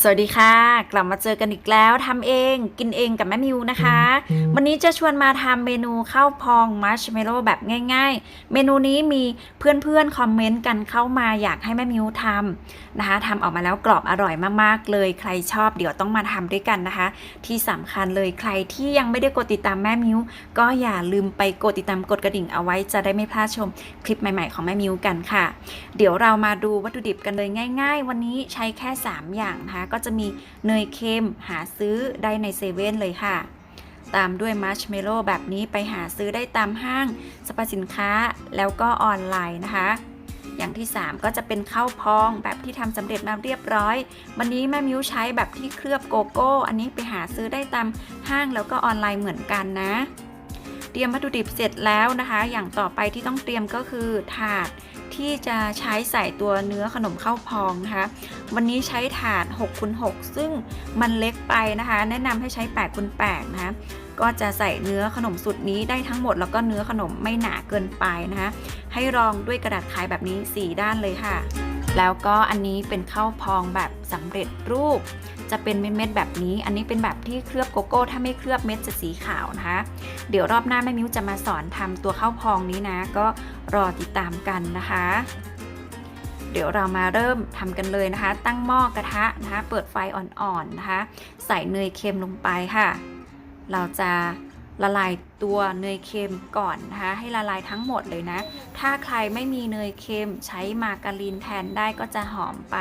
สวัสดีค่ะ กลับมาเจอกันอีกแล้วทำเองกินเองกับแม่มิวนะคะ วันนี้จะชวนมาทำเมนูข้าวพองมัชเมลโล่แบบง่ายๆ เมนูนี้มีเพื่อนๆคอมเมนต์กันเข้ามาอยากให้แม่มิวทำนะคะทำออกมาแล้วกรอบอร่อยมากๆเลย ใครชอบเดี๋ยวต้องมาทำด้วยกันนะคะ ที่สำคัญเลยใครที่ยังไม่ได้กดติดตามแม่มิวก็อย่าลืมไปกดติดตามกดกระดิ่งเอาไว้จะได้ไม่พลาดชมคลิปใหม่ๆของแม่มิวกันค่ะ เดี๋ยวเรามาดูวัตถุดิบกันเลยง่าย ๆ วันนี้ใช้แค่ 3 อย่างนะคะก็จะมีเนยเค็มหาซื้อได้ในเซเว่นเลยค่ะ ตามด้วยมัชเมลโล่แบบนี้ไปหาซื้อได้ตามห้างสรรพสินค้าแล้วก็ออนไลน์นะคะ อย่างที่ 3 ก็จะเป็นข้าวพองแบบที่ทำสำเร็จมาเรียบร้อย วันนี้แม่มิวใช้แบบที่เคลือบโกโก้ อันนี้ไปหาซื้อได้ตามห้างแล้วก็ออนไลน์เหมือนกันนะเตรียมวัตถุดิบเสร็จแล้วนะคะ อย่างต่อไปที่ต้องเตรียมก็คือถาด ที่จะใช้ใส่ตัวเนื้อขนมข้าวพองนะคะวันนี้ใช้ถาด6คูณ6ซึ่งมันเล็กไปนะคะ แนะนำให้ใช้8คูณ8นะคะก็จะใส่เนื้อขนมสุดนี้ได้ทั้งหมด แล้วก็เนื้อขนมไม่หนาเกินไปนะคะให้รองด้วยกระดาษคายแบบนี้ 4 ด้านเลยค่ะ แล้วก็อันนี้เป็นข้าวพองแบบสำเร็จรูป จะเป็นเม็ดๆแบบนี้ อันนี้เป็นแบบที่เคลือบโกโก้ ถ้าไม่เคลือบเม็ดจะสีขาวนะคะ เดี๋ยวรอบหน้าแม่มิ้วจะมาสอนทำตัวข้าวพองนี้นะ ก็รอติดตามกันนะคะ เดี๋ยวเรามาเริ่มทำกันเลยนะคะ ตั้งหม้อกระทะนะคะ เปิดไฟอ่อนๆนะคะ ใส่เนยเค็มลงไปค่ะ เราจะ ละลายตัวเนยเค็มก่อนนะคะให้ละลายทั้งหมดเลยนะ ถ้าใครไม่มีเนยเค็มใช้มาการีนแทนได้ก็จะหอมไป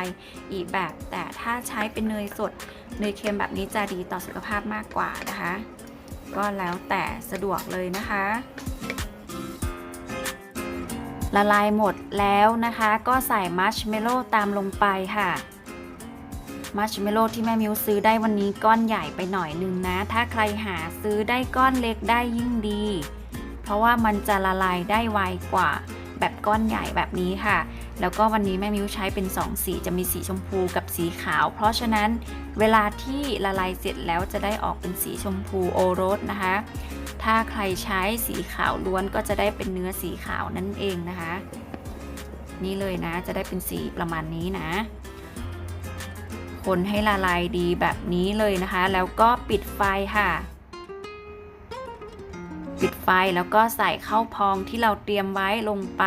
อีกแบบ แต่ถ้าใช้เป็นเนยสดเนยเค็มแบบนี้จะดีต่อสุขภาพมากกว่านะคะ ก็แล้วแต่สะดวกเลยนะคะละลายหมดแล้วนะคะ ก็ใส่มัชเมลโล่ตามลงไปค่ะ มัชเมลโล่ที่แม่มิวซื้อได้วันนี้ก้อนใหญ่ไปหน่อยนึงนะ ถ้าใครหาซื้อได้ก้อนเล็กได้ยิ่งดี เพราะว่ามันจะละลายได้ไวกว่า แบบก้อนใหญ่แบบนี้ค่ะ แล้วก็วันนี้แม่มิวใช้เป็น 2 สีจะมีสีชมพูกับสีขาว เพราะฉะนั้นเวลาที่ละลายเสร็จแล้วจะได้ออกเป็นสีชมพูโอรสนะคะ ถ้าใครใช้สีขาวล้วนก็จะได้เป็นเนื้อสีขาวนั่นเองนะคะ นี่เลยนะจะได้เป็นสีประมาณนี้นะ คนให้ละลายดีแบบนี้เลยนะคะ แล้วก็ปิดไฟค่ะ ปิดไฟแล้วก็ใส่ข้าวพองที่เราเตรียมไว้ลงไป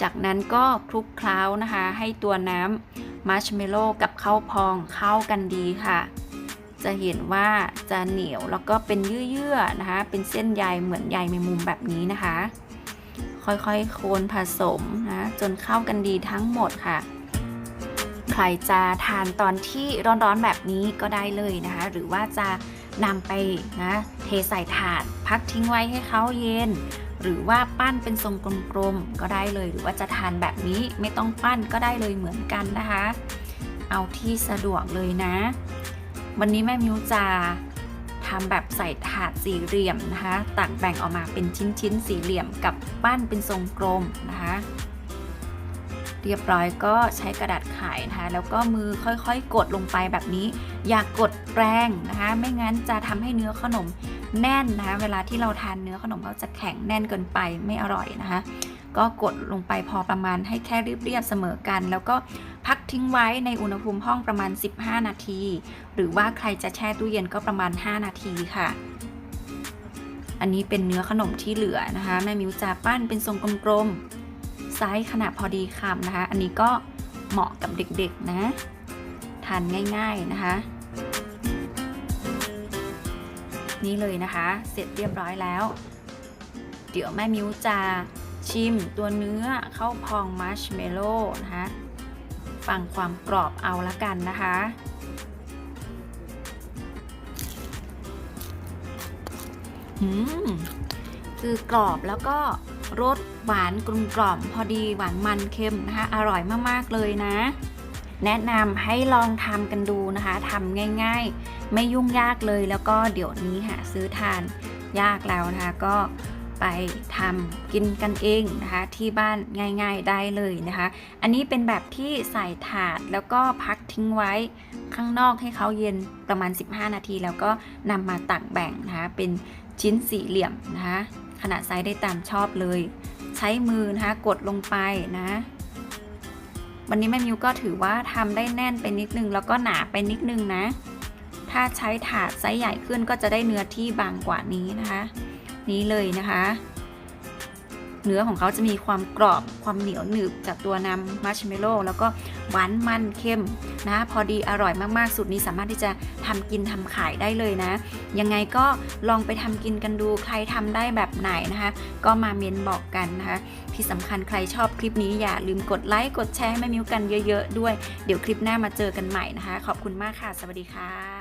จากนั้นก็คลุกเคล้านะคะ ให้ตัวน้ำมัชเมลโล่กับข้าวพองเข้ากันดีค่ะ จะเห็นว่าจะเหนียวแล้วก็เป็นเยื่อๆนะคะ เป็นเส้นใยเหมือนใยแมงมุมแบบนี้นะคะ ค่อยๆ โคนผสมนะจนเข้ากันดีทั้งหมดค่ะ ใครจะทานตอนที่ร้อนๆแบบนี้ก็ได้เลยนะคะ หรือว่าจะนำไปนะเทใส่ถาด พักทิ้งไว้ให้เขาเย็น หรือว่าปั้นเป็นทรงกลมๆก็ได้เลย หรือว่าจะทานแบบนี้ไม่ต้องปั้นก็ได้เลยเหมือนกันนะคะ เอาที่สะดวกเลยนะ วันนี้แม่มิวจะทำแบบใส่ถาดสี่เหลี่ยมนะคะ ตักแบ่งออกมาเป็นชิ้นๆสี่เหลี่ยมกับปั้นเป็นทรงกลมนะคะ เรียบร้อยก็ใช้กระดาษไขนะคะแล้วก็มือค่อยๆ กดลงไปแบบนี้ อย่ากกดแรงนะคะ ไม่งั้นจะทำให้เนื้อขนมแน่นนะคะเวลาที่เราทานเนื้อขนมเราจะแข็งแน่นเกินไปไม่อร่อยนะคะ ก็กดลงไปพอประมาณให้แค่เรียบๆเสมอกัน แล้วก็พักทิ้งไว้ในอุณหภูมิห้องประมาณ 15 นาที หรือว่าใครจะแช่ตู้เย็นก็ประมาณ 5 นาทีค่ะอันนี้เป็นเนื้อขนมที่เหลือนะคะ แม่มิวจะปั้นเป็นทรงกลมๆ ไซส์ขนาดพอดีคำนะคะ อันนี้ก็เหมาะกับเด็กๆนะ ทานง่ายๆนะคะ นี่เลยนะคะ เสร็จเรียบร้อยแล้ว เดี๋ยวแม่มิวจะชิมตัวเนื้อข้าวพองมัชเมลโล่นะคะฟังความกรอบเอาละกันนะคะหืมคือกรอบแล้วก็ รสหวานกลมกล่อม พอดีหวานมันเค็มนะคะ อร่อยมาก ๆ เลยนะ แนะนำให้ลองทำกันดูนะคะทำง่าย ๆ ไม่ยุ่งยากเลยแล้วก็เดี๋ยวนี้หาซื้อทานยากแล้วนะคะก็ไปทำกินกันเองนะคะ ที่บ้านง่ายๆได้เลยนะคะ อันนี้เป็นแบบที่ใส่ถาดแล้วก็พักทิ้งไว้ข้างนอกให้เขาเย็นประมาณ 15 นาที แล้วก็นำมาตักแบ่งนะคะ เป็นชิ้นสี่เหลี่ยมนะคะ ขนาดไซส์ได้ตามชอบเลย ใช้มือนะคะกดลงไปนะ วันนี้แม่มิวก็ถือว่าทำได้แน่นไปนิดนึงแล้วก็หนาไปนิดนึงนะ ถ้าใช้ถาดไซส์ใหญ่ขึ้นก็จะได้เนื้อที่บางกว่านี้นะคะ นี้เลยนะคะ เนื้อของเขาจะมีความกรอบความเหนียวหนึบจากตัวน้ำมัชเมลโล่แล้วก็ หวานมันเค็มนะพอดีอร่อยมากๆ สูตรนี้สามารถที่จะทำกินทำขายได้เลยนะ ยังไงก็ลองไปทำกินกันดูใครทำได้แบบไหนนะคะ ก็มาเมนบอกกันนะคะที่สำคัญใครชอบคลิปนี้อย่าลืมกดไลค์กดแชร์ให้แม่มิวกันเยอะ ๆ ด้วย เดี๋ยวคลิปหน้ามาเจอกันใหม่นะคะ ขอบคุณมากค่ะ สวัสดีค่ะ